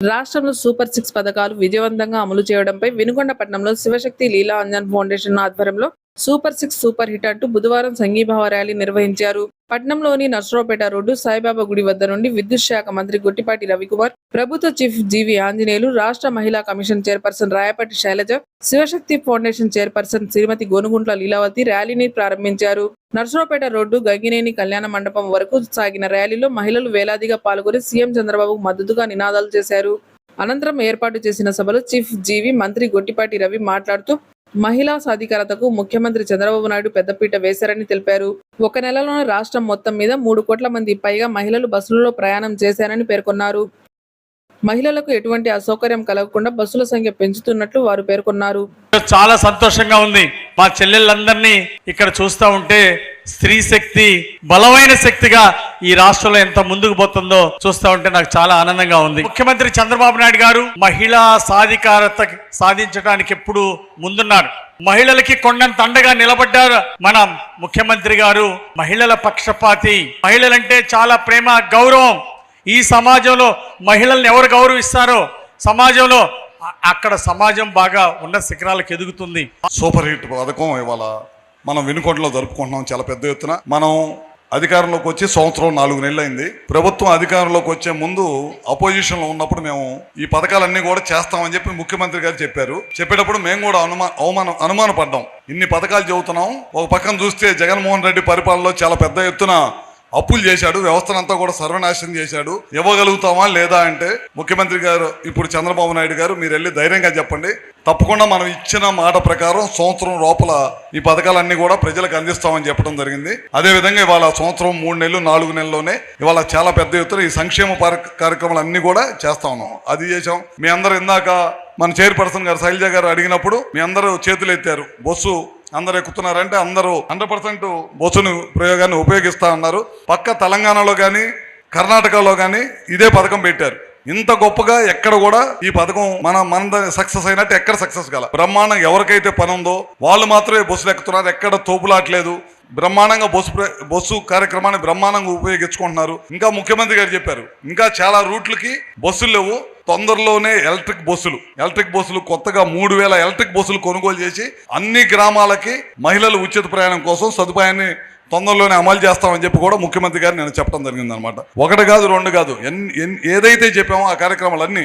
రాష్ట్రంలో super six పథకాలు విజయవంతంగా అమలు చేయడంపై వినుకొండ పట్టణంలో శివశక్తి లీలా అంజన్ ఫౌండేషన్ ఆధ్వర్యంలో సూపర్ సిక్స్ సూపర్ హిట్ అంటూ బుధవారం సంఘీభావ ర్యాలీ నిర్వహించారు. పట్నంలోని నర్సరావుపేట రోడ్డు సాయిబాబా గుడి వద్ద నుండి విద్యుత్ శాఖ మంత్రి గుట్టిపాటి రవికుమార్ ప్రభుత్వ చీఫ్ జీవి ఆంజనేయులు రాష్ట్ర మహిళా commission chairperson Rayapati Sailaja Sivasakti foundation chairperson Srimathi Gonuguntla Leelavathi ర్యాలీని ప్రారంభించారు. నర్సరావుపేట రోడ్డు గంగినేని కళ్యాణ మండపం వరకు సాగిన ర్యాలీలో మహిళలు వేలాదిగా పాల్గొని సీఎం చంద్రబాబు మద్దతుగా నినాదాలు చేశారు. అనంతరం ఏర్పాటు చేసిన సభలో చీఫ్ జీవి మంత్రి గొట్టిపాటి రవి మాట్లాడుతూ మహిళా సాధికారతకు ముఖ్యమంత్రి చంద్రబాబు నాయుడు పెద్దపీట వేశారని తెలిపారు. ఒక నెలలోనే రాష్ట్రం మొత్తం మీద మూడు కోట్ల మంది పైగా మహిళలు బస్సులలో ప్రయాణం చేశారని పేర్కొన్నారు. మహిళలకు ఎటువంటి అసౌకర్యం కలగకుండా బస్సుల సంఖ్య పెంచుతున్నట్లు వారు పేర్కొన్నారు. చాలా సంతోషంగా ఉంది. మా చెల్లెళ్ళందరినీ ఇక్కడ చూస్తూ ఉంటే స్త్రీ శక్తి బలమైన శక్తిగా ఈ రాష్ట్రంలో ఎంత ముందుకు పోతుందో చూస్తూ ఉంటే నాకు చాలా ఆనందంగా ఉంది. ముఖ్యమంత్రి చంద్రబాబు నాయుడు గారు మహిళా సాధికారత సాధించడానికి ఎప్పుడు ముందున్నారు. మహిళలకి కొండంత అండగా నిలబడ్డారు మన ముఖ్యమంత్రి గారు. మహిళల పక్షపాతి మహిళలంటే చాలా ప్రేమ గౌరవం. ఈ సమాజంలో మహిళల్ని ఎవరు గౌరవిస్తారో? సమాజంలో అక్కడ సమాజం బాగా ఉన్న శిఖరాలకు ఎదుగుతుంది. సూపర్ హిట్ పథకం ఇవాళ మనం వెనుకొండలో జరుపుకుంటున్నాం చాలా పెద్ద ఎత్తున. మనం అధికారంలోకి వచ్చి సంవత్సరం నాలుగు నెలలు అయింది ప్రభుత్వం అధికారంలోకి వచ్చే ముందు అపోజిషన్లో ఉన్నప్పుడు మేము ఈ పథకాలన్నీ కూడా చేస్తామని చెప్పి ముఖ్యమంత్రి గారు చెప్పారు. చెప్పేటప్పుడు మేము కూడా అనుమా అవమానం అనుమానపడ్డాం. ఇన్ని పథకాలు చెబుతున్నాం. ఒక పక్కన చూస్తే జగన్మోహన్ రెడ్డి పరిపాలనలో చాలా పెద్ద ఎత్తున అప్పులు చేశాడు వ్యవస్థనంతా కూడా సర్వనాశనం చేశాడు. ఇవ్వగలుగుతామా లేదా అంటే ముఖ్యమంత్రి గారు ఇప్పుడు చంద్రబాబు నాయుడు గారు మీరు వెళ్ళి ధైర్యంగా చెప్పండి. తప్పకుండా మనం ఇచ్చిన మాట ప్రకారం సంవత్సరం లోపల ఈ పథకాలన్నీ కూడా ప్రజలకు అందిస్తామని చెప్పడం జరిగింది. అదే విధంగా ఇవాళ సంవత్సరం మూడు నెలలు నాలుగు నెలల్లోనే ఇవాళ చాలా పెద్ద ఎత్తున ఈ సంక్షేమ కార్యక్రమాలు అన్ని కూడా చేస్తా ఉన్నాం. అది చేసాం మీ అందరు ఇందాక మన చైర్పర్సన్ గారు శైలజ గారు అడిగినప్పుడు మీ అందరూ చేతులు ఎత్తారు బస్సు అందరు ఎక్కుతున్నారంటే అందరూ హండ్రెడ్ పర్సెంట్ బొచ్చును ప్రయోగాన్ని ఉపయోగిస్తా ఉన్నారు. పక్క తెలంగాణలో కానీ కర్ణాటకలో కానీ ఇదే పథకం పెట్టారు. ఇంత గొప్పగా ఎక్కడ కూడా ఈ పథకం మన మన సక్సెస్ అయినట్టు ఎక్కడ సక్సెస్ గల బ్రహ్మాండం ఎవరికైతే పని ఉందో వాళ్ళు మాత్రమే బస్సులు ఎక్కుతున్నారు ఎక్కడ తోపులాట్లేదు. బ్రహ్మాండంగా బస్సు బస్సు కార్యక్రమాన్ని బ్రహ్మాండంగా ఉపయోగించుకుంటున్నారు. ఇంకా ముఖ్యమంత్రి గారు చెప్పారు ఇంకా చాలా రూట్లకి బస్సులు లేవు. తొందరలోనే ఎలక్ట్రిక్ బస్సులు. ఎలక్ట్రిక్ బస్సులు కొత్తగా మూడు వేల ఎలక్ట్రిక్ బస్సులు కొనుగోలు చేసి అన్ని గ్రామాలకి మహిళలు ఉచిత ప్రయాణం కోసం సదుపాయాన్ని తొందరలోనే అమలు చేస్తామని చెప్పి కూడా ముఖ్యమంత్రి గారు నేను చెప్పడం జరిగింది అనమాట ఒకటి కాదు రెండు కాదు ఎన్ ఎన్- ఏదైతే చెప్పామో ఆ కార్యక్రమాలన్నీ